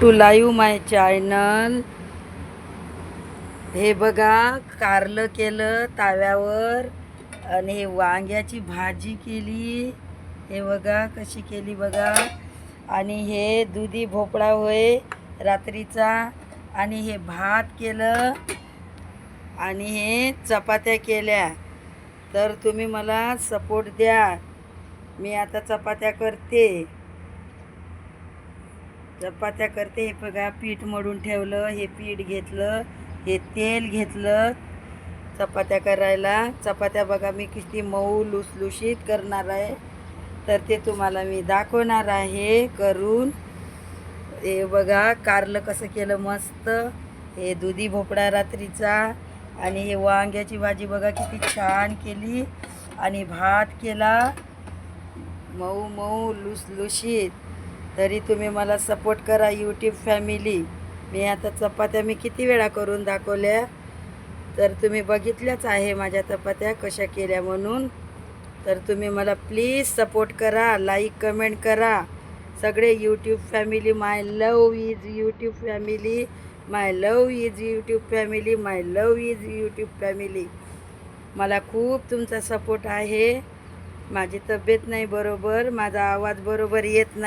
To live my channel. हे बघा कारलं केलं ताव्यावर आणि हे वांग्याची भाजी केली. हे बघा कशी केली बघा. आणि हे दुधी भोपळा होय रात्रीचा. आणि हे भात केलं. आणि हे चपात्या केल्या. तर तुम्ही मला सपोर्ट द्या. मी आता चपात्या करते. चपात्या करते हे बघा पीठ मळून ठेवलं हे पीठ घेतलं हे तेल घेतलं चपात्या करायला. चपात्या बघा मी किती मऊ लुसलुशीत करणार आहे. तर ते तुम्हाला मी दाखवणार आहे करून. हे बघा कारलं कसं केलं मस्त. हे दुधी भोपळा रात्रीचा. आणि हे वांग्याची भाजी बघा किती छान केली. आणि भात केला. मऊ मऊ लुसलुशीत. तरी तुम्ही मला सपोर्ट करा यूट्यूब फॅमिली मी आता चपात्या मी किती वेळा करून दाखवल्या? तर तुम्ही बघितल्याच आहे माझ्या चपात्या कशा केल्या म्हणून. तर तुम्ही मला प्लीज सपोर्ट करा लाईक कमेंट करा. सगळे YouTube family my love is YouTube family my love is YouTube family my love is YouTube family मला खूप तुमचा सपोर्ट आहे. माझी तब्येत नाही बरोबर माझा आवाज बरोबर येत नाही.